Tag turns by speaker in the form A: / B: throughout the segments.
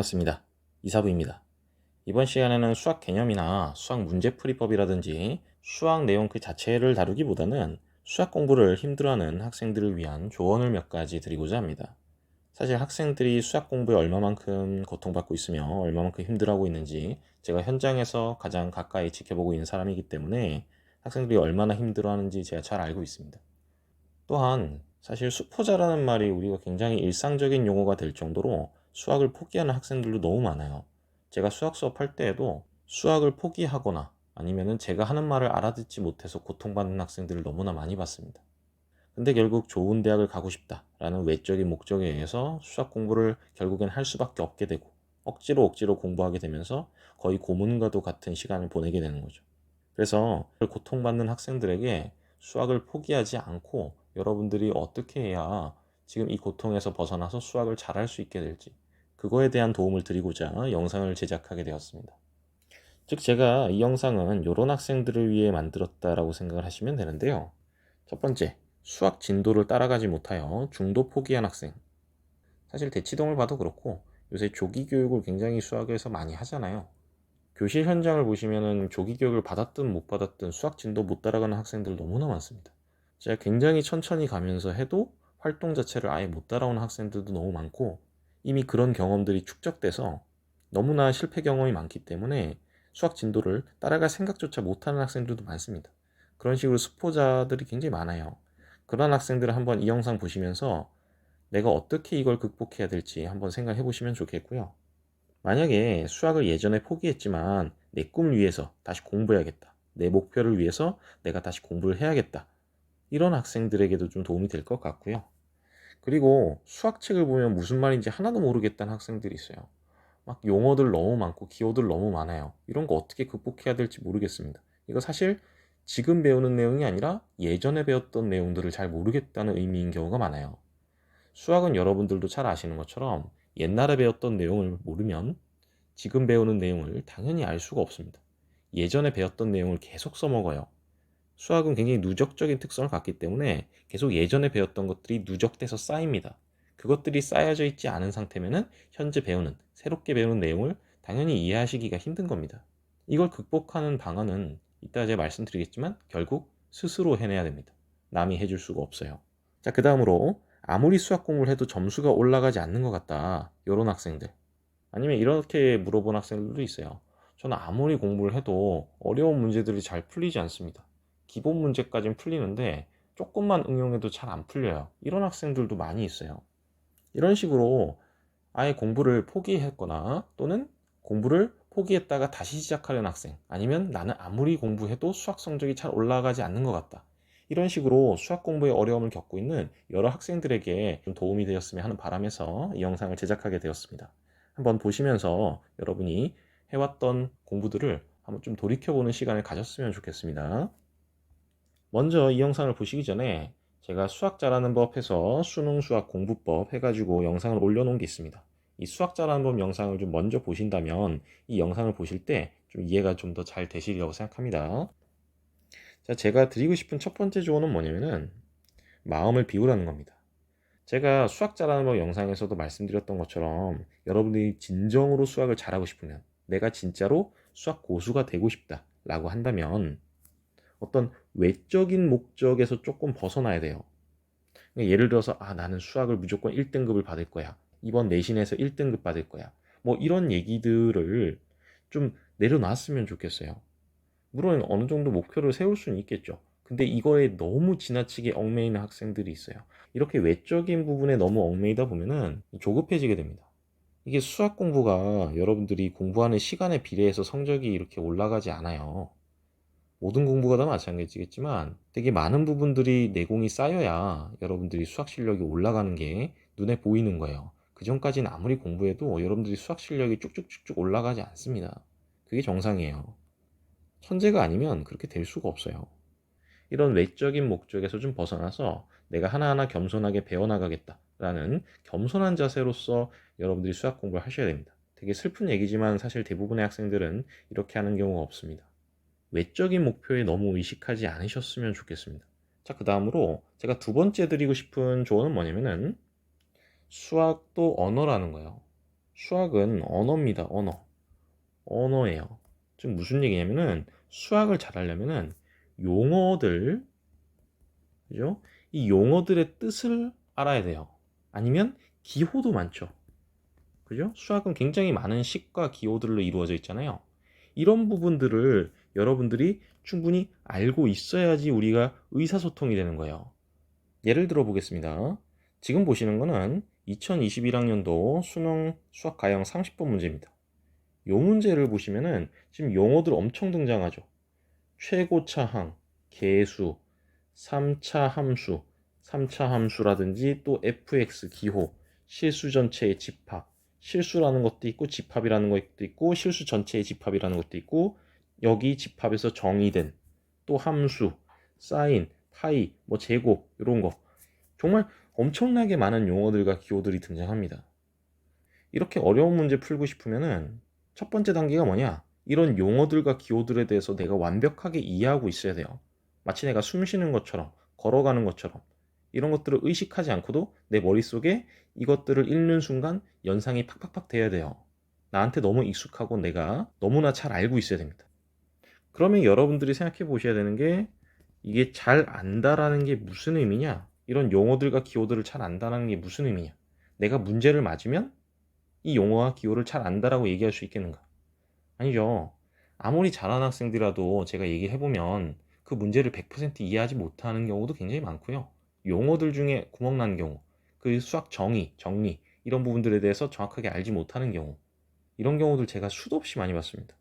A: 반갑습니다. 이사부입니다. 이번 시간에는 수학 개념이나 수학 문제풀이법이라든지 수학 내용 그 자체를 다루기보다는 수학 공부를 힘들어하는 학생들을 위한 조언을 몇 가지 드리고자 합니다. 사실 학생들이 수학 공부에 얼마만큼 고통받고 있으며 얼마만큼 힘들어하고 있는지 제가 현장에서 가장 가까이 지켜보고 있는 사람이기 때문에 학생들이 얼마나 힘들어하는지 제가 잘 알고 있습니다. 또한 사실 수포자라는 말이 우리가 굉장히 일상적인 용어가 될 정도로 수학을 포기하는 학생들도 너무 많아요. 제가 수학 수업할 때에도 수학을 포기하거나 아니면은 제가 하는 말을 알아듣지 못해서 고통받는 학생들을 너무나 많이 봤습니다. 근데 결국 좋은 대학을 가고 싶다라는 외적인 목적에 의해서 수학 공부를 결국엔 할 수밖에 없게 되고 억지로 억지로 공부하게 되면서 거의 고문과도 같은 시간을 보내게 되는 거죠. 그래서 고통받는 학생들에게 수학을 포기하지 않고 여러분들이 어떻게 해야 지금 이 고통에서 벗어나서 수학을 잘할 수 있게 될지 그거에 대한 도움을 드리고자 영상을 제작하게 되었습니다. 즉 제가 이 영상은 이런 학생들을 위해 만들었다라고 생각을 하시면 되는데요. 첫 번째, 수학 진도를 따라가지 못하여 중도 포기한 학생. 사실 대치동을 봐도 그렇고 요새 조기 교육을 굉장히 수학에서 많이 하잖아요. 교실 현장을 보시면은 조기 교육을 받았든 못 받았든 수학 진도 못 따라가는 학생들 너무나 많습니다. 제가 굉장히 천천히 가면서 해도 활동 자체를 아예 못 따라오는 학생들도 너무 많고 이미 그런 경험들이 축적돼서 너무나 실패 경험이 많기 때문에 수학 진도를 따라갈 생각조차 못하는 학생들도 많습니다. 그런 식으로 수포자들이 굉장히 많아요. 그런 학생들을 한번 이 영상 보시면서 내가 어떻게 이걸 극복해야 될지 한번 생각해 보시면 좋겠고요. 만약에 수학을 예전에 포기했지만 내 꿈을 위해서 다시 공부해야겠다. 내 목표를 위해서 내가 다시 공부를 해야겠다. 이런 학생들에게도 좀 도움이 될 것 같고요. 그리고 수학책을 보면 무슨 말인지 하나도 모르겠다는 학생들이 있어요. 막 용어들 너무 많고 기호들 너무 많아요. 이런 거 어떻게 극복해야 될지 모르겠습니다. 이거 사실 지금 배우는 내용이 아니라 예전에 배웠던 내용들을 잘 모르겠다는 의미인 경우가 많아요. 수학은 여러분들도 잘 아시는 것처럼 옛날에 배웠던 내용을 모르면 지금 배우는 내용을 당연히 알 수가 없습니다. 예전에 배웠던 내용을 계속 써먹어요. 수학은 굉장히 누적적인 특성을 갖기 때문에 계속 예전에 배웠던 것들이 누적돼서 쌓입니다. 그것들이 쌓여져 있지 않은 상태면은 현재 배우는 새롭게 배우는 내용을 당연히 이해하시기가 힘든 겁니다. 이걸 극복하는 방안은 이따 제가 말씀드리겠지만 결국 스스로 해내야 됩니다. 남이 해줄 수가 없어요. 자, 그 다음으로 아무리 수학 공부를 해도 점수가 올라가지 않는 것 같다. 이런 학생들. 아니면 이렇게 물어본 학생들도 있어요. 저는 아무리 공부를 해도 어려운 문제들이 잘 풀리지 않습니다. 기본 문제까지는 풀리는데 조금만 응용해도 잘 안 풀려요. 이런 학생들도 많이 있어요. 이런 식으로 아예 공부를 포기했거나 또는 공부를 포기했다가 다시 시작하려는 학생 아니면 나는 아무리 공부해도 수학 성적이 잘 올라가지 않는 것 같다. 이런 식으로 수학 공부에 어려움을 겪고 있는 여러 학생들에게 좀 도움이 되었으면 하는 바람에서 이 영상을 제작하게 되었습니다. 한번 보시면서 여러분이 해왔던 공부들을 한번 좀 돌이켜보는 시간을 가졌으면 좋겠습니다. 먼저 이 영상을 보시기 전에 제가 수학 잘하는 법 해서 수능 수학 공부법 해가지고 영상을 올려놓은 게 있습니다. 이 수학 잘하는 법 영상을 좀 먼저 보신다면 이 영상을 보실 때 좀 이해가 좀 더 잘 되시리라고 생각합니다. 자, 제가 드리고 싶은 첫 번째 조언은 뭐냐면은 마음을 비우라는 겁니다. 제가 수학 잘하는 법 영상에서도 말씀드렸던 것처럼 여러분들이 진정으로 수학을 잘하고 싶으면 내가 진짜로 수학 고수가 되고 싶다라고 한다면 어떤 외적인 목적에서 조금 벗어나야 돼요. 그러니까 예를 들어서 아 나는 수학을 무조건 1등급을 받을 거야. 이번 내신에서 1등급 받을 거야. 뭐 이런 얘기들을 좀 내려놨으면 좋겠어요. 물론 어느 정도 목표를 세울 수는 있겠죠. 근데 이거에 너무 지나치게 얽매이는 학생들이 있어요. 이렇게 외적인 부분에 너무 얽매이다 보면은 조급해지게 됩니다. 이게 수학 공부가 여러분들이 공부하는 시간에 비례해서 성적이 이렇게 올라가지 않아요. 모든 공부가 다 마찬가지겠지만 되게 많은 부분들이 내공이 쌓여야 여러분들이 수학 실력이 올라가는 게 눈에 보이는 거예요. 그 전까지는 아무리 공부해도 여러분들이 수학 실력이 쭉쭉쭉쭉 올라가지 않습니다. 그게 정상이에요. 천재가 아니면 그렇게 될 수가 없어요. 이런 외적인 목적에서 좀 벗어나서 내가 하나하나 겸손하게 배워나가겠다라는 겸손한 자세로서 여러분들이 수학 공부를 하셔야 됩니다. 되게 슬픈 얘기지만 사실 대부분의 학생들은 이렇게 하는 경우가 없습니다. 외적인 목표에 너무 의식하지 않으셨으면 좋겠습니다. 자, 그 다음으로 제가 두 번째 드리고 싶은 조언은 뭐냐면은 수학도 언어라는 거예요. 수학은 언어입니다. 언어. 언어예요. 즉 무슨 얘기냐면은 수학을 잘하려면은 용어들 그죠? 이 용어들의 뜻을 알아야 돼요. 아니면 기호도 많죠. 그죠? 수학은 굉장히 많은 식과 기호들로 이루어져 있잖아요. 이런 부분들을 여러분들이 충분히 알고 있어야지 우리가 의사소통이 되는 거예요. 예를 들어 보겠습니다. 지금 보시는 거는 2021학년도 수능 수학 가형 30번 문제입니다. 요 문제를 보시면은 지금 용어들 엄청 등장하죠. 최고차항, 계수, 3차 함수, 3차 함수라든지 또 fx 기호, 실수 전체의 집합, 실수라는 것도 있고 집합이라는 것도 있고 실수 전체의 집합이라는 것도 있고 여기 집합에서 정의된 또 함수, 사인, 파이, 뭐 제곱 이런 거 정말 엄청나게 많은 용어들과 기호들이 등장합니다. 이렇게 어려운 문제 풀고 싶으면은 첫 번째 단계가 뭐냐? 이런 용어들과 기호들에 대해서 내가 완벽하게 이해하고 있어야 돼요. 마치 내가 숨 쉬는 것처럼, 걸어가는 것처럼, 이런 것들을 의식하지 않고도 내 머릿속에 이것들을 읽는 순간 연상이 팍팍팍 돼야 돼요. 나한테 너무 익숙하고 내가 너무나 잘 알고 있어야 됩니다. 그러면 여러분들이 생각해 보셔야 되는 게 이게 잘 안다라는 게 무슨 의미냐? 이런 용어들과 기호들을 잘 안다는 게 무슨 의미냐? 내가 문제를 맞으면 이 용어와 기호를 잘 안다라고 얘기할 수 있겠는가? 아니죠. 아무리 잘하는 학생들이라도 제가 얘기를 해보면 그 문제를 100% 이해하지 못하는 경우도 굉장히 많고요. 용어들 중에 구멍 난 경우, 그 수학 정의, 정리, 이런 부분들에 대해서 정확하게 알지 못하는 경우, 이런 경우들 제가 수도 없이 많이 봤습니다.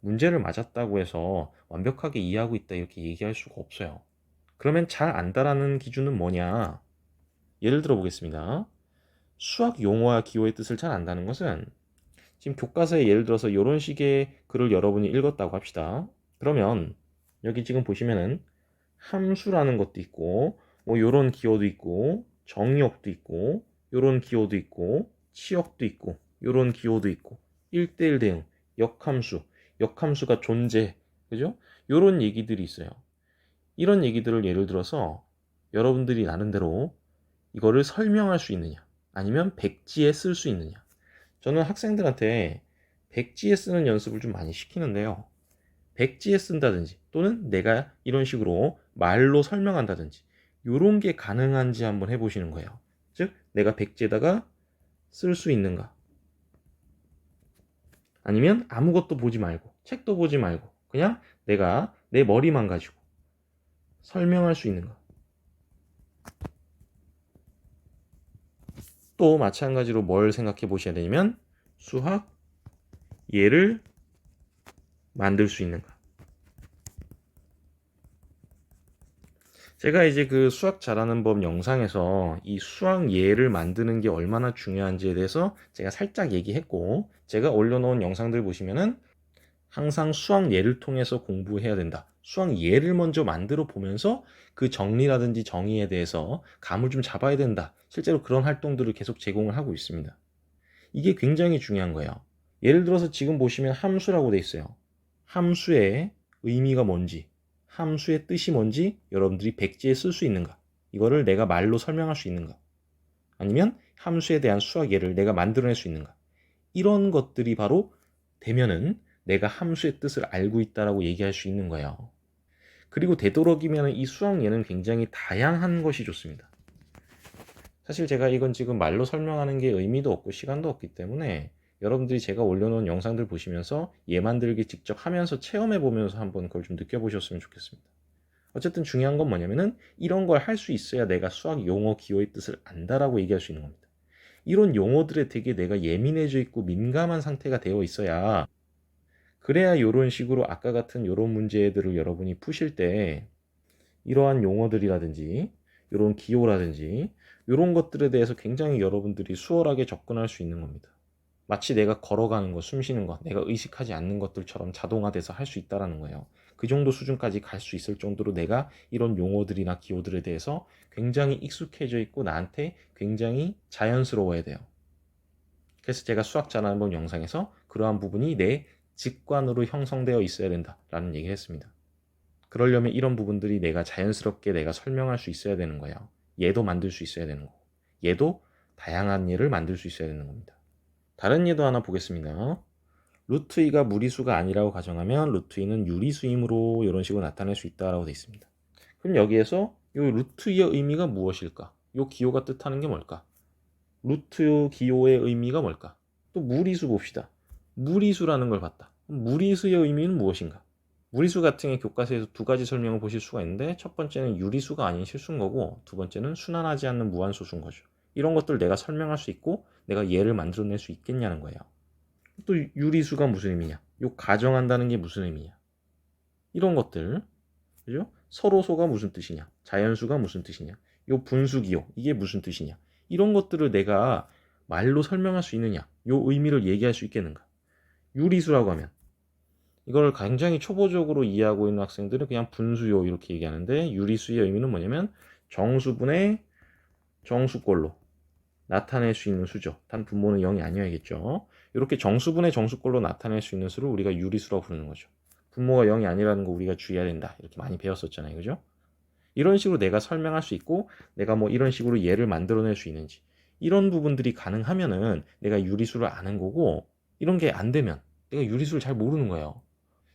A: 문제를 맞았다고 해서 완벽하게 이해하고 있다 이렇게 얘기할 수가 없어요. 그러면 잘 안다라는 기준은 뭐냐? 예를 들어 보겠습니다. 수학 용어와 기호의 뜻을 잘 안다는 것은 지금 교과서에 예를 들어서 이런 식의 글을 여러분이 읽었다고 합시다. 그러면 여기 지금 보시면은 함수라는 것도 있고 뭐 요런 기호도 있고 정의역도 있고 요런 기호도 있고 치역도 있고 요런 기호도 있고 1대1 대응, 역함수, 역함수가 존재, 그죠? 요런 얘기들이 있어요. 이런 얘기들을 예를 들어서 여러분들이 나름대로 이거를 설명할 수 있느냐 아니면 백지에 쓸 수 있느냐 저는 학생들한테 백지에 쓰는 연습을 좀 많이 시키는데요. 백지에 쓴다든지 또는 내가 이런 식으로 말로 설명한다든지 이런 게 가능한지 한번 해보시는 거예요. 즉 내가 백지에다가 쓸 수 있는가 아니면 아무것도 보지 말고 책도 보지 말고 그냥 내가 내 머리만 가지고 설명할 수 있는가 또 마찬가지로 뭘 생각해 보셔야 되냐면 수학 예를 만들 수 있는가. 제가 이제 그 수학 잘하는 법 영상에서 이 수학 예를 만드는 게 얼마나 중요한지에 대해서 제가 살짝 얘기했고 제가 올려놓은 영상들 보시면은 항상 수학 예를 통해서 공부해야 된다. 수학 예를 먼저 만들어 보면서 그 정리라든지 정의에 대해서 감을 좀 잡아야 된다. 실제로 그런 활동들을 계속 제공을 하고 있습니다. 이게 굉장히 중요한 거예요. 예를 들어서 지금 보시면 함수라고 돼 있어요. 함수의 의미가 뭔지, 함수의 뜻이 뭔지 여러분들이 백지에 쓸 수 있는가? 이거를 내가 말로 설명할 수 있는가? 아니면 함수에 대한 수학 예를 내가 만들어낼 수 있는가? 이런 것들이 바로 되면은 내가 함수의 뜻을 알고 있다라고 얘기할 수 있는 거예요. 그리고 되도록이면 이 수학 예는 굉장히 다양한 것이 좋습니다. 사실 제가 이건 지금 말로 설명하는 게 의미도 없고 시간도 없기 때문에 여러분들이 제가 올려놓은 영상들 보시면서 예 만들기 직접 하면서 체험해 보면서 한번 그걸 좀 느껴보셨으면 좋겠습니다. 어쨌든 중요한 건 뭐냐면은 이런 걸 할 수 있어야 내가 수학 용어 기호의 뜻을 안다라고 얘기할 수 있는 겁니다. 이런 용어들에 되게 내가 예민해져 있고 민감한 상태가 되어 있어야 그래야 이런 식으로 아까 같은 이런 문제들을 여러분이 푸실 때 이러한 용어들이라든지 이런 기호라든지 이런 것들에 대해서 굉장히 여러분들이 수월하게 접근할 수 있는 겁니다. 마치 내가 걸어가는 거, 숨 쉬는 거, 내가 의식하지 않는 것들처럼 자동화돼서 할 수 있다라는 거예요. 그 정도 수준까지 갈 수 있을 정도로 내가 이런 용어들이나 기호들에 대해서 굉장히 익숙해져 있고 나한테 굉장히 자연스러워야 돼요. 그래서 제가 수학 잘하는 법 영상에서 그러한 부분이 내 직관으로 형성되어 있어야 된다라는 얘기를 했습니다. 그러려면 이런 부분들이 내가 자연스럽게 내가 설명할 수 있어야 되는 거예요. 얘도 만들 수 있어야 되는 거고, 얘도 다양한 예를 만들 수 있어야 되는 겁니다. 다른 예도 하나 보겠습니다. 루트 2가 무리수가 아니라고 가정하면 루트 2는 유리수이므로 이런 식으로 나타낼 수 있다라고 되어 있습니다. 그럼 여기에서 이 루트 2의 의미가 무엇일까? 이 기호가 뜻하는 게 뭘까? 루트 기호의 의미가 뭘까? 또 무리수 봅시다. 무리수라는 걸 봤다. 무리수의 의미는 무엇인가? 무리수 같은 게 교과서에서 두 가지 설명을 보실 수가 있는데 첫 번째는 유리수가 아닌 실수인 거고 두 번째는 순환하지 않는 무한소수인 거죠. 이런 것들 내가 설명할 수 있고 내가 예를 만들어낼 수 있겠냐는 거예요. 또 유리수가 무슨 의미냐? 요 가정한다는 게 무슨 의미냐? 이런 것들 그죠? 서로소가 무슨 뜻이냐? 자연수가 무슨 뜻이냐? 요 분수기호 이게 무슨 뜻이냐? 이런 것들을 내가 말로 설명할 수 있느냐? 요 의미를 얘기할 수 있겠는가? 유리수라고 하면 이걸 굉장히 초보적으로 이해하고 있는 학생들은 그냥 분수요 이렇게 얘기하는데 유리수의 의미는 뭐냐면 정수분의 정수꼴로 나타낼 수 있는 수죠. 단 분모는 0이 아니어야겠죠. 이렇게 정수분의 정수꼴로 나타낼 수 있는 수를 우리가 유리수라고 부르는 거죠. 분모가 0이 아니라는 거 우리가 주의해야 된다. 이렇게 많이 배웠었잖아요. 그죠? 이런 식으로 내가 설명할 수 있고 내가 뭐 이런 식으로 예를 만들어낼 수 있는지 이런 부분들이 가능하면은 내가 유리수를 아는 거고 이런 게 안 되면 내가 유리수를 잘 모르는 거예요.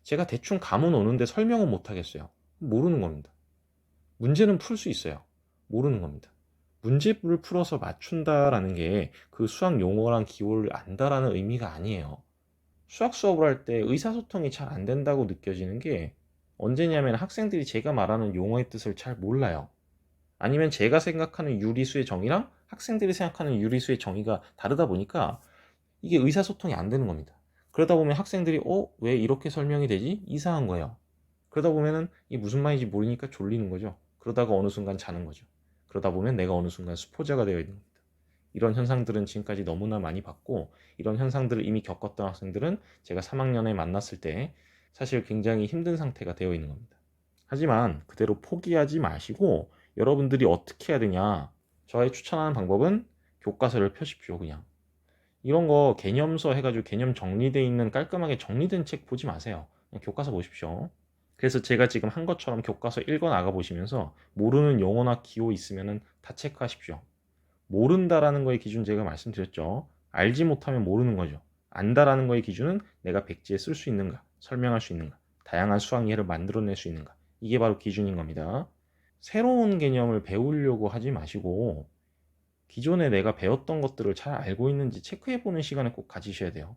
A: 제가 대충 감은 오는데 설명은 못 하겠어요. 모르는 겁니다. 문제는 풀 수 있어요. 모르는 겁니다. 문제를 풀어서 맞춘다라는 게 그 수학 용어랑 기호를 안다라는 의미가 아니에요. 수학 수업을 할 때 의사소통이 잘 안 된다고 느껴지는 게 언제냐면 학생들이 제가 말하는 용어의 뜻을 잘 몰라요. 아니면 제가 생각하는 유리수의 정의랑 학생들이 생각하는 유리수의 정의가 다르다 보니까 이게 의사소통이 안 되는 겁니다. 그러다 보면 학생들이 어? 왜 이렇게 설명이 되지? 이상한 거예요. 그러다 보면은 이게 무슨 말인지 모르니까 졸리는 거죠. 그러다가 어느 순간 자는 거죠. 그러다 보면 내가 어느 순간 수포자가 되어 있는 겁니다. 이런 현상들은 지금까지 너무나 많이 봤고 이런 현상들을 이미 겪었던 학생들은 제가 3학년에 만났을 때 사실 굉장히 힘든 상태가 되어 있는 겁니다. 하지만 그대로 포기하지 마시고 여러분들이 어떻게 해야 되냐 저의 추천하는 방법은 교과서를 펴십시오 그냥 이런 거 개념서 해가지고 개념 정리되어 있는 깔끔하게 정리된 책 보지 마세요 교과서 보십시오 그래서 제가 지금 한 것처럼 교과서 읽어 나가 보시면서 모르는 용어나 기호 있으면 다 체크하십시오 모른다라는 거의 기준 제가 말씀드렸죠. 알지 못하면 모르는 거죠. 안다라는 거의 기준은 내가 백지에 쓸 수 있는가, 설명할 수 있는가, 다양한 수학 예를 만들어낼 수 있는가. 이게 바로 기준인 겁니다. 새로운 개념을 배우려고 하지 마시고 기존에 내가 배웠던 것들을 잘 알고 있는지 체크해 보는 시간을 꼭 가지셔야 돼요.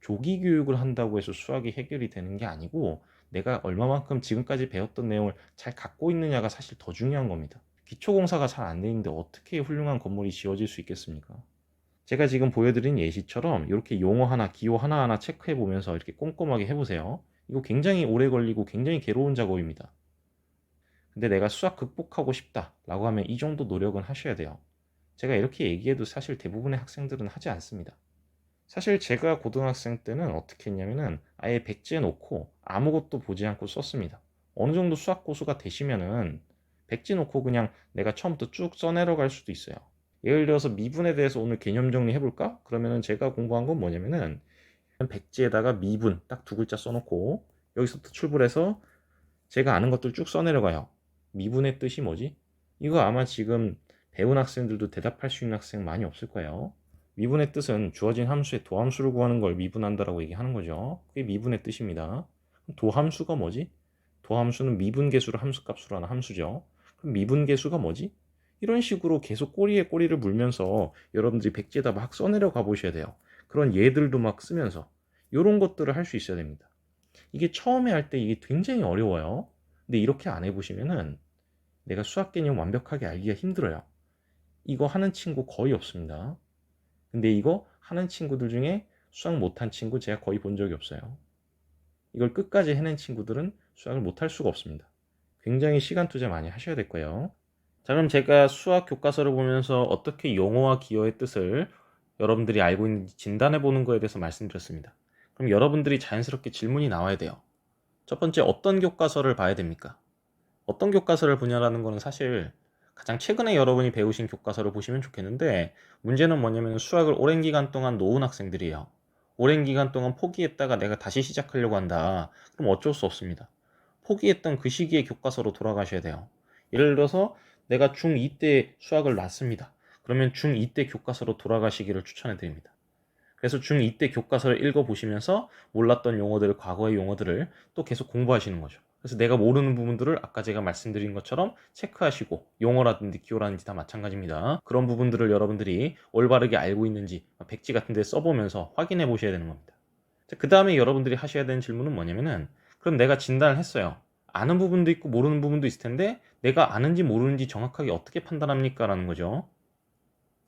A: 조기 교육을 한다고 해서 수학이 해결이 되는 게 아니고 내가 얼마만큼 지금까지 배웠던 내용을 잘 갖고 있느냐가 사실 더 중요한 겁니다. 기초공사가 잘안돼 있는데 어떻게 훌륭한 건물이 지어질 수 있겠습니까? 제가 지금 보여드린 예시처럼 이렇게 용어 하나, 기호 하나하나 체크해 보면서 이렇게 꼼꼼하게 해보세요. 이거 굉장히 오래 걸리고 굉장히 괴로운 작업입니다. 근데 내가 수학 극복하고 싶다 라고 하면 이 정도 노력은 하셔야 돼요. 제가 이렇게 얘기해도 사실 대부분의 학생들은 하지 않습니다. 사실 제가 고등학생 때는 어떻게 했냐면은 아예 백지에 놓고 아무것도 보지 않고 썼습니다. 어느 정도 수학 고수가 되시면은 백지 놓고 그냥 내가 처음부터 쭉 써내려 갈 수도 있어요. 예를 들어서 미분에 대해서 오늘 개념 정리 해볼까? 그러면은 제가 공부한 건 뭐냐면은 백지에다가 미분 딱 두 글자 써놓고 여기서부터 출발해서 제가 아는 것들 쭉 써내려가요. 미분의 뜻이 뭐지? 이거 아마 지금 배운 학생들도 대답할 수 있는 학생 많이 없을 거예요. 미분의 뜻은 주어진 함수의 도함수를 구하는 걸 미분한다라고 얘기하는 거죠. 그게 미분의 뜻입니다. 도함수가 뭐지? 도함수는 미분 계수를 함수값으로 하는 함수죠. 그럼 미분 계수가 뭐지? 이런 식으로 계속 꼬리에 꼬리를 물면서 여러분들이 백지에다 막 써내려 가보셔야 돼요. 그런 예들도 막 쓰면서 이런 것들을 할 수 있어야 됩니다. 이게 처음에 할 때 이게 굉장히 어려워요. 근데 이렇게 안 해보시면은 내가 수학 개념 완벽하게 알기가 힘들어요. 이거 하는 친구 거의 없습니다. 근데 이거 하는 친구들 중에 수학 못한 친구 제가 거의 본 적이 없어요. 이걸 끝까지 해낸 친구들은 수학을 못할 수가 없습니다. 굉장히 시간 투자 많이 하셔야 될 거예요. 자, 그럼 제가 수학 교과서를 보면서 어떻게 용어와 기호의 뜻을 여러분들이 알고 있는지 진단해 보는 거에 대해서 말씀드렸습니다. 그럼 여러분들이 자연스럽게 질문이 나와야 돼요. 첫 번째, 어떤 교과서를 봐야 됩니까? 어떤 교과서를 보냐라는 거는 사실 가장 최근에 여러분이 배우신 교과서를 보시면 좋겠는데 문제는 뭐냐면 수학을 오랜 기간 동안 놓은 학생들이에요. 오랜 기간 동안 포기했다가 내가 다시 시작하려고 한다. 그럼 어쩔 수 없습니다. 포기했던 그 시기의 교과서로 돌아가셔야 돼요. 예를 들어서 내가 중2 때 수학을 놨습니다. 그러면 중2 때 교과서로 돌아가시기를 추천해 드립니다. 그래서 중2 때 교과서를 읽어보시면서 몰랐던 용어들을, 과거의 용어들을 또 계속 공부하시는 거죠. 그래서 내가 모르는 부분들을 아까 제가 말씀드린 것처럼 체크하시고 용어라든지 기호라든지 다 마찬가지입니다. 그런 부분들을 여러분들이 올바르게 알고 있는지 백지 같은 데 써보면서 확인해 보셔야 되는 겁니다. 그 다음에 여러분들이 하셔야 되는 질문은 뭐냐면은 그럼 내가 진단을 했어요. 아는 부분도 있고 모르는 부분도 있을 텐데 내가 아는지 모르는지 정확하게 어떻게 판단합니까? 라는 거죠.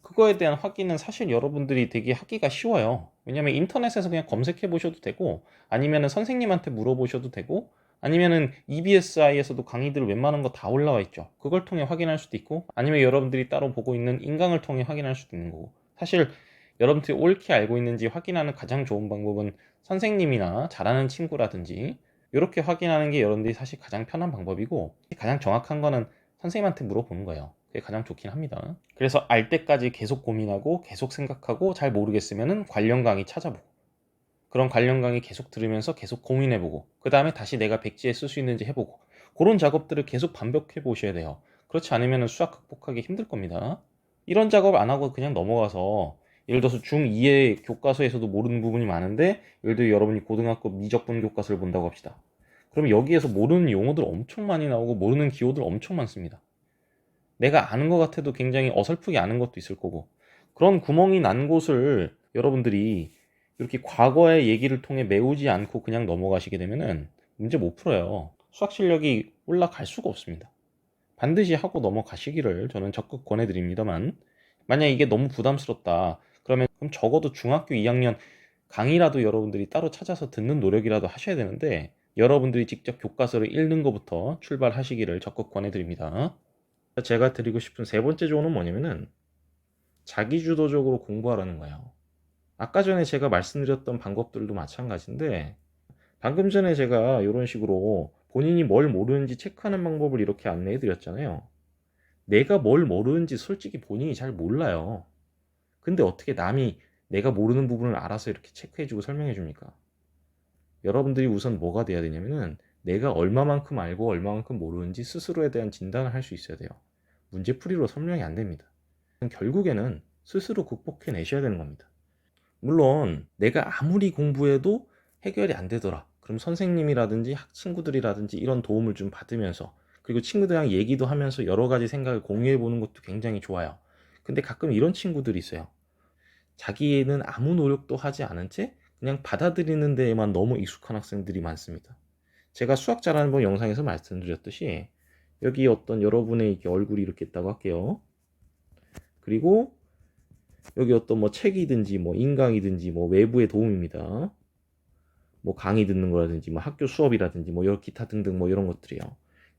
A: 그거에 대한 확인은 사실 여러분들이 되게 하기가 쉬워요. 왜냐면 인터넷에서 그냥 검색해 보셔도 되고 아니면은 선생님한테 물어보셔도 되고 아니면은 EBSI에서도 강의들 웬만한 거 다 올라와 있죠. 그걸 통해 확인할 수도 있고 아니면 여러분들이 따로 보고 있는 인강을 통해 확인할 수도 있는 거고 사실 여러분들이 옳게 알고 있는지 확인하는 가장 좋은 방법은 선생님이나 잘하는 친구라든지 이렇게 확인하는 게 여러분들이 사실 가장 편한 방법이고 가장 정확한 거는 선생님한테 물어보는 거예요. 그게 가장 좋긴 합니다. 그래서 알 때까지 계속 고민하고 계속 생각하고 잘 모르겠으면은 관련 강의 찾아보고 그런 관련 강의 계속 들으면서 계속 고민해보고 그 다음에 다시 내가 백지에 쓸 수 있는지 해보고 그런 작업들을 계속 반복해 보셔야 돼요. 그렇지 않으면 수학 극복하기 힘들 겁니다. 이런 작업 안 하고 그냥 넘어가서 예를 들어서 중2의 교과서에서도 모르는 부분이 많은데 예를 들어 여러분이 고등학교 미적분 교과서를 본다고 합시다. 그러면 여기에서 모르는 용어들 엄청 많이 나오고 모르는 기호들 엄청 많습니다. 내가 아는 것 같아도 굉장히 어설프게 아는 것도 있을 거고 그런 구멍이 난 곳을 여러분들이 이렇게 과거의 얘기를 통해 메우지 않고 그냥 넘어가시게 되면은 문제 못 풀어요. 수학 실력이 올라갈 수가 없습니다. 반드시 하고 넘어가시기를 저는 적극 권해드립니다만 만약 이게 너무 부담스럽다 그러면 그럼 적어도 중학교 2학년 강의라도 여러분들이 따로 찾아서 듣는 노력이라도 하셔야 되는데 여러분들이 직접 교과서를 읽는 것부터 출발하시기를 적극 권해드립니다. 제가 드리고 싶은 세 번째 조언은 뭐냐면은 자기주도적으로 공부하라는 거예요. 아까 전에 제가 말씀드렸던 방법들도 마찬가지인데 방금 전에 제가 이런 식으로 본인이 뭘 모르는지 체크하는 방법을 이렇게 안내해 드렸잖아요. 내가 뭘 모르는지 솔직히 본인이 잘 몰라요. 근데 어떻게 남이 내가 모르는 부분을 알아서 이렇게 체크해 주고 설명해 줍니까? 여러분들이 우선 뭐가 돼야 되냐면은 내가 얼마만큼 알고 얼마만큼 모르는지 스스로에 대한 진단을 할 수 있어야 돼요. 문제풀이로 설명이 안 됩니다. 결국에는 스스로 극복해 내셔야 되는 겁니다. 물론 내가 아무리 공부해도 해결이 안 되더라. 그럼 선생님이라든지 학 친구들이라든지 이런 도움을 좀 받으면서 그리고 친구들이랑 얘기도 하면서 여러 가지 생각을 공유해 보는 것도 굉장히 좋아요. 근데 가끔 이런 친구들이 있어요. 자기는 아무 노력도 하지 않은 채 그냥 받아들이는 데에만 너무 익숙한 학생들이 많습니다. 제가 수학 잘하는 분 영상에서 말씀드렸듯이 여기 어떤 여러분의 얼굴이 이렇게 있다고 할게요. 그리고 여기 어떤 뭐 책이든지 뭐 인강이든지 뭐 외부의 도움입니다. 뭐 강의 듣는 거라든지 뭐 학교 수업이라든지 뭐 기타 등등 뭐 이런 것들이요.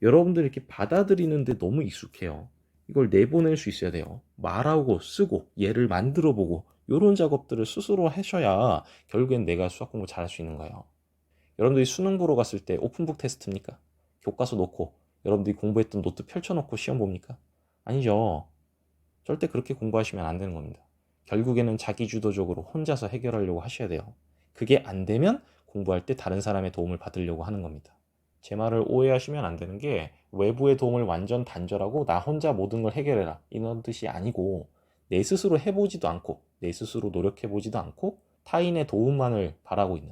A: 여러분들 이렇게 받아들이는데 너무 익숙해요. 이걸 내보낼 수 있어야 돼요. 말하고 쓰고 예를 만들어 보고 이런 작업들을 스스로 하셔야 결국엔 내가 수학 공부 잘할 수 있는 거예요. 여러분들이 수능 보러 갔을 때 오픈북 테스트입니까? 교과서 놓고 여러분들이 공부했던 노트 펼쳐놓고 시험 봅니까? 아니죠. 절대 그렇게 공부하시면 안 되는 겁니다. 결국에는 자기주도적으로 혼자서 해결하려고 하셔야 돼요. 그게 안 되면 공부할 때 다른 사람의 도움을 받으려고 하는 겁니다. 제 말을 오해하시면 안 되는 게 외부의 도움을 완전 단절하고 나 혼자 모든 걸 해결해라 이런 뜻이 아니고 내 스스로 해보지도 않고 내 스스로 노력해보지도 않고 타인의 도움만을 바라고 있는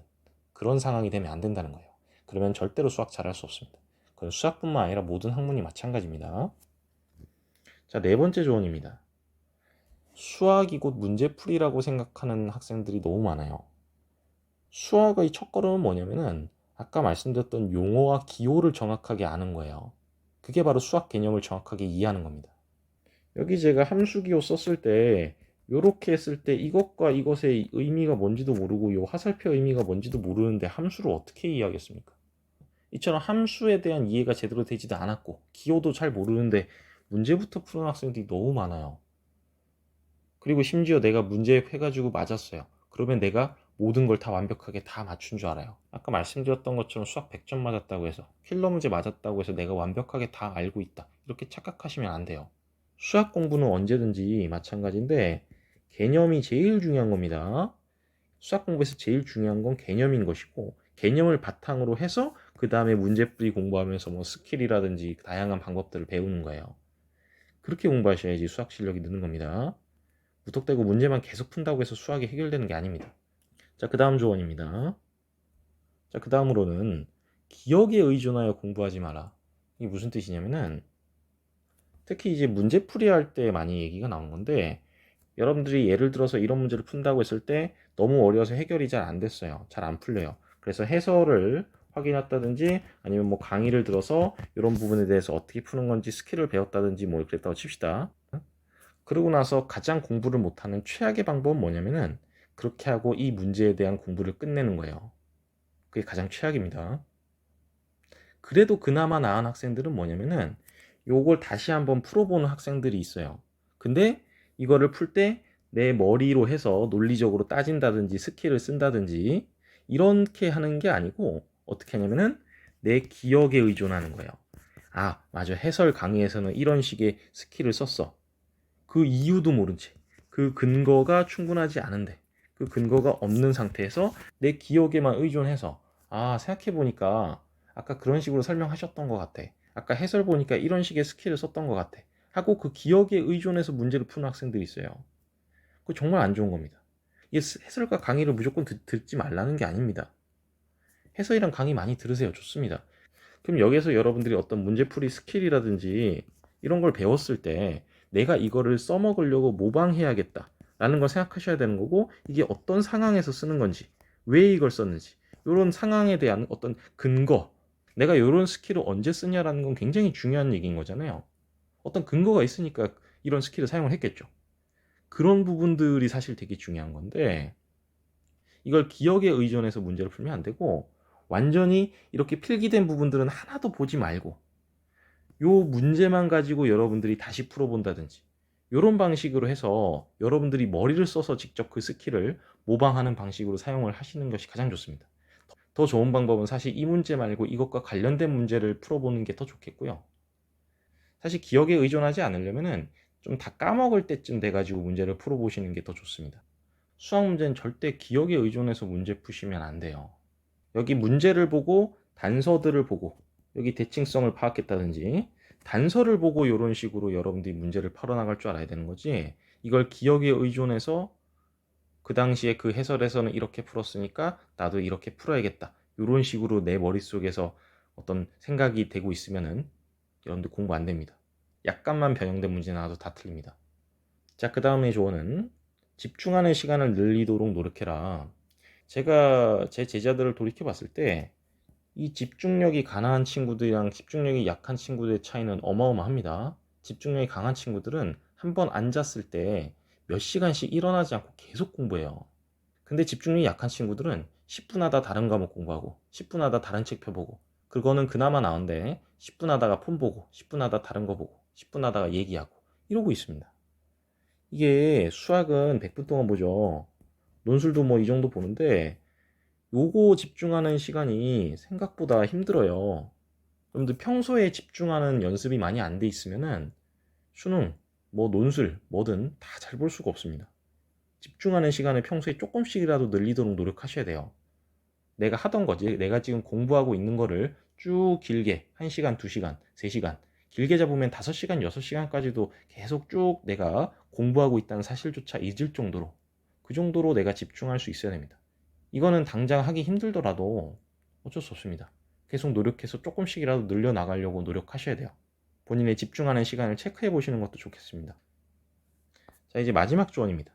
A: 그런 상황이 되면 안 된다는 거예요. 그러면 절대로 수학 잘할 수 없습니다. 그건 수학뿐만 아니라 모든 학문이 마찬가지입니다. 자, 네 번째 조언입니다. 수학이 곧 문제풀이라고 생각하는 학생들이 너무 많아요. 수학의 첫걸음은 뭐냐면은 아까 말씀드렸던 용어와 기호를 정확하게 아는 거예요. 그게 바로 수학 개념을 정확하게 이해하는 겁니다. 여기 제가 함수기호 썼을 때 이렇게 했을 때 이것과 이것의 의미가 뭔지도 모르고 이 화살표 의미가 뭔지도 모르는데 함수를 어떻게 이해하겠습니까? 이처럼 함수에 대한 이해가 제대로 되지도 않았고 기호도 잘 모르는데 문제부터 푸는 학생들이 너무 많아요. 그리고 심지어 내가 문제 해가지고 맞았어요. 그러면 내가 모든 걸 다 완벽하게 다 맞춘 줄 알아요. 아까 말씀드렸던 것처럼 수학 100점 맞았다고 해서 필러 문제 맞았다고 해서 내가 완벽하게 다 알고 있다. 이렇게 착각하시면 안 돼요. 수학 공부는 언제든지 마찬가지인데 개념이 제일 중요한 겁니다. 수학 공부에서 제일 중요한 건 개념인 것이고 개념을 바탕으로 해서 그 다음에 문제풀이 공부하면서 뭐 스킬이라든지 다양한 방법들을 배우는 거예요. 그렇게 공부하셔야지 수학 실력이 느는 겁니다. 무턱대고 문제만 계속 푼다고 해서 수학이 해결되는 게 아닙니다. 자, 그 다음 조언입니다. 자, 그 다음으로는 기억에 의존하여 공부하지 마라. 이게 무슨 뜻이냐면은 특히 이제 문제풀이 할 때 많이 얘기가 나오는 건데 여러분들이 예를 들어서 이런 문제를 푼다고 했을 때 너무 어려워서 해결이 잘 안 됐어요. 잘 안 풀려요. 그래서 해설을 확인했다든지 아니면 뭐 강의를 들어서 이런 부분에 대해서 어떻게 푸는 건지 스킬을 배웠다든지 뭐 그랬다고 칩시다. 그러고 나서 가장 공부를 못하는 최악의 방법은 뭐냐면은 그렇게 하고 이 문제에 대한 공부를 끝내는 거예요. 그게 가장 최악입니다. 그래도 그나마 나은 학생들은 뭐냐면은 요걸 다시 한번 풀어보는 학생들이 있어요. 근데 이거를 풀 때 내 머리로 해서 논리적으로 따진다든지 스킬을 쓴다든지 이렇게 하는 게 아니고 어떻게 하냐면은 내 기억에 의존하는 거예요. 아, 맞아. 해설 강의에서는 이런 식의 스킬을 썼어. 그 이유도 모른 채. 그 근거가 충분하지 않은데. 그 근거가 없는 상태에서 내 기억에만 의존해서 아, 생각해 보니까 아까 그런 식으로 설명하셨던 것 같아. 아까 해설 보니까 이런 식의 스킬을 썼던 것 같아. 하고 그 기억에 의존해서 문제를 푸는 학생들이 있어요. 그거 정말 안 좋은 겁니다. 이게 해설과 강의를 무조건 듣, 듣지 말라는 게 아닙니다. 해설이랑 강의 많이 들으세요. 좋습니다. 그럼 여기서 여러분들이 어떤 문제풀이 스킬이라든지 이런 걸 배웠을 때 내가 이거를 써먹으려고 모방해야겠다. 라는 걸 생각하셔야 되는 거고 이게 어떤 상황에서 쓰는 건지 왜 이걸 썼는지 이런 상황에 대한 어떤 근거 내가 이런 스킬을 언제 쓰냐라는 건 굉장히 중요한 얘기인 거잖아요. 어떤 근거가 있으니까 이런 스킬을 사용을 했겠죠. 그런 부분들이 사실 되게 중요한 건데 이걸 기억에 의존해서 문제를 풀면 안 되고 완전히 이렇게 필기된 부분들은 하나도 보지 말고 요 문제만 가지고 여러분들이 다시 풀어본다든지 이런 방식으로 해서 여러분들이 머리를 써서 직접 그 스킬을 모방하는 방식으로 사용을 하시는 것이 가장 좋습니다. 더 좋은 방법은 사실 이 문제 말고 이것과 관련된 문제를 풀어보는 게 더 좋겠고요. 사실 기억에 의존하지 않으려면은 좀 다 까먹을 때쯤 돼가지고 문제를 풀어보시는 게 더 좋습니다. 수학 문제는 절대 기억에 의존해서 문제 푸시면 안 돼요. 여기 문제를 보고 단서들을 보고 여기 대칭성을 파악했다든지 단서를 보고 이런 식으로 여러분들이 문제를 풀어나갈 줄 알아야 되는 거지 이걸 기억에 의존해서 그 당시에 그 해설에서는 이렇게 풀었으니까 나도 이렇게 풀어야겠다. 이런 식으로 내 머릿속에서 어떤 생각이 되고 있으면은 여러분들 공부 안 됩니다. 약간만 변형된 문제 나와도 다 틀립니다. 자 그 다음에 조언은 집중하는 시간을 늘리도록 노력해라. 제가 제 제자들을 돌이켜 봤을 때 이 집중력이 가난한 친구들이랑 집중력이 약한 친구들의 차이는 어마어마합니다. 집중력이 강한 친구들은 한 번 앉았을 때 몇 시간씩 일어나지 않고 계속 공부해요. 근데 집중력이 약한 친구들은 10분 하다 다른 과목 공부하고 10분 하다 다른 책 펴보고 그거는 그나마 나은데 10분 하다가 폰 보고 10분 하다 다른 거 보고 10분 하다가 얘기하고 이러고 있습니다. 이게 수학은 100분 동안 보죠. 논술도 뭐 이 정도 보는데 요거 집중하는 시간이 생각보다 힘들어요. 여러분들 평소에 집중하는 연습이 많이 안 돼 있으면은 수능, 뭐 논술, 뭐든 다 잘 볼 수가 없습니다. 집중하는 시간을 평소에 조금씩이라도 늘리도록 노력하셔야 돼요. 내가 하던 거지, 내가 지금 공부하고 있는 거를 쭉 길게 1시간, 2시간, 3시간, 길게 잡으면 5시간, 6시간까지도 계속 쭉 내가 공부하고 있다는 사실조차 잊을 정도로 그 정도로 내가 집중할 수 있어야 됩니다. 이거는 당장 하기 힘들더라도 어쩔 수 없습니다. 계속 노력해서 조금씩이라도 늘려나가려고 노력하셔야 돼요. 본인의 집중하는 시간을 체크해 보시는 것도 좋겠습니다. 자, 이제 마지막 조언입니다.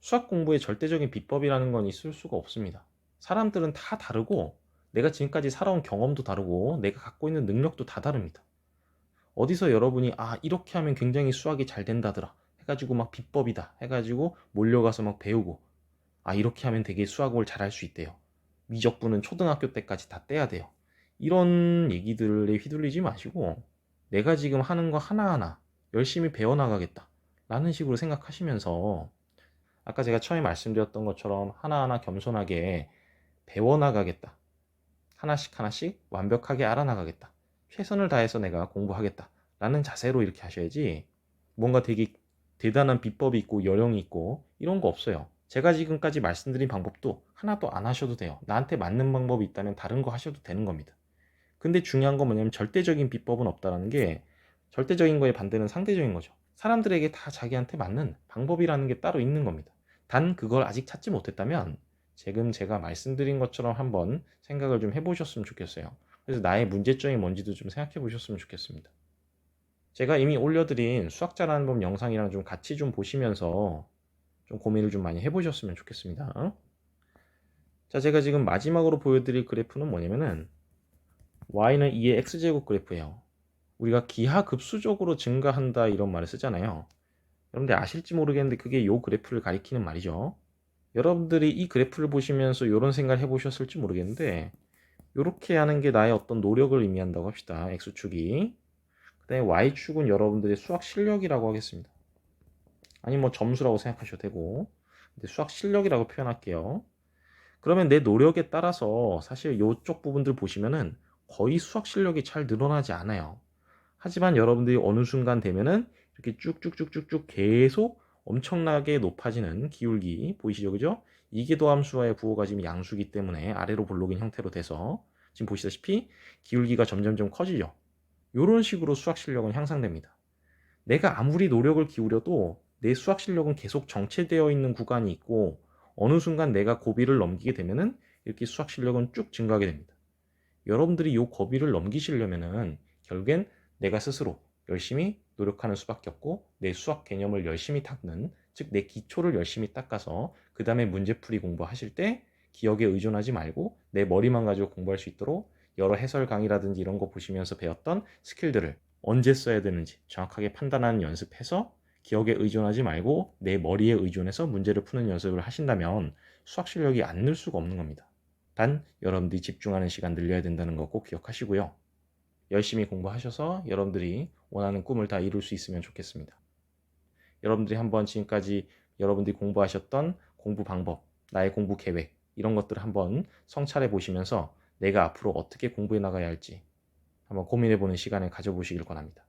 A: 수학 공부에 절대적인 비법이라는 건 있을 수가 없습니다. 사람들은 다 다르고 내가 지금까지 살아온 경험도 다르고 내가 갖고 있는 능력도 다 다릅니다. 어디서 여러분이 아 이렇게 하면 굉장히 수학이 잘 된다더라 해가지고 막 비법이다 해가지고 몰려가서 막 배우고 아 이렇게 하면 되게 수학을 잘할 수 있대요. 미적분은 초등학교 때까지 다 떼야 돼요. 이런 얘기들에 휘둘리지 마시고 내가 지금 하는 거 하나하나 열심히 배워나가겠다 라는 식으로 생각하시면서 아까 제가 처음에 말씀드렸던 것처럼 하나하나 겸손하게 배워나가겠다 하나씩 하나씩 완벽하게 알아나가겠다 최선을 다해서 내가 공부하겠다 라는 자세로 이렇게 하셔야지 뭔가 되게 대단한 비법이 있고 요령이 있고 이런 거 없어요 제가 지금까지 말씀드린 방법도 하나도 안 하셔도 돼요. 나한테 맞는 방법이 있다면 다른 거 하셔도 되는 겁니다. 근데 중요한 건 뭐냐면 절대적인 비법은 없다라는 게 절대적인 거의 반대는 상대적인 거죠. 사람들에게 다 자기한테 맞는 방법이라는 게 따로 있는 겁니다. 단 그걸 아직 찾지 못했다면 지금 제가 말씀드린 것처럼 한번 생각을 좀 해보셨으면 좋겠어요. 그래서 나의 문제점이 뭔지도 좀 생각해 보셨으면 좋겠습니다. 제가 이미 올려드린 수학 잘하는 법 영상이랑 좀 같이 좀 보시면서 좀 고민을 좀 많이 해보셨으면 좋겠습니다. 자, 제가 지금 마지막으로 보여드릴 그래프는 뭐냐면은 y는 2의 x제곱 그래프예요. 우리가 기하급수적으로 증가한다 이런 말을 쓰잖아요. 여러분들 아실지 모르겠는데 그게 요 그래프를 가리키는 말이죠. 여러분들이 이 그래프를 보시면서 이런 생각을 해보셨을지 모르겠는데 이렇게 하는 게 나의 어떤 노력을 의미한다고 합시다. x축이. 그 다음에 y축은 여러분들의 수학 실력이라고 하겠습니다. 아니 뭐 점수라고 생각하셔도 되고 수학 실력이라고 표현할게요. 그러면 내 노력에 따라서 사실 이쪽 부분들 보시면은 거의 수학 실력이 잘 늘어나지 않아요. 하지만 여러분들이 어느 순간 되면은 이렇게 쭉쭉쭉쭉쭉 계속 엄청나게 높아지는 기울기 보이시죠? 그죠? 이계도함수와의 부호가 지금 양수기 때문에 아래로 볼록인 형태로 돼서 지금 보시다시피 기울기가 점점점 커지죠. 이런 식으로 수학 실력은 향상됩니다. 내가 아무리 노력을 기울여도 내 수학 실력은 계속 정체되어 있는 구간이 있고 어느 순간 내가 고비를 넘기게 되면은 이렇게 수학 실력은 쭉 증가하게 됩니다. 여러분들이 이 고비를 넘기시려면은 결국엔 내가 스스로 열심히 노력하는 수밖에 없고 내 수학 개념을 열심히 닦는 즉 내 기초를 열심히 닦아서 그 다음에 문제풀이 공부하실 때 기억에 의존하지 말고 내 머리만 가지고 공부할 수 있도록 여러 해설 강의라든지 이런 거 보시면서 배웠던 스킬들을 언제 써야 되는지 정확하게 판단하는 연습해서 기억에 의존하지 말고 내 머리에 의존해서 문제를 푸는 연습을 하신다면 수학 실력이 안 늘 수가 없는 겁니다. 단 여러분들이 집중하는 시간 늘려야 된다는 거 꼭 기억하시고요. 열심히 공부하셔서 여러분들이 원하는 꿈을 다 이룰 수 있으면 좋겠습니다. 여러분들이 한번 지금까지 여러분들이 공부하셨던 공부 방법, 나의 공부 계획 이런 것들을 한번 성찰해 보시면서 내가 앞으로 어떻게 공부해 나가야 할지 한번 고민해 보는 시간을 가져보시길 권합니다.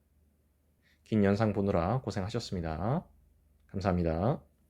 A: 긴 영상 보느라 고생하셨습니다. 감사합니다.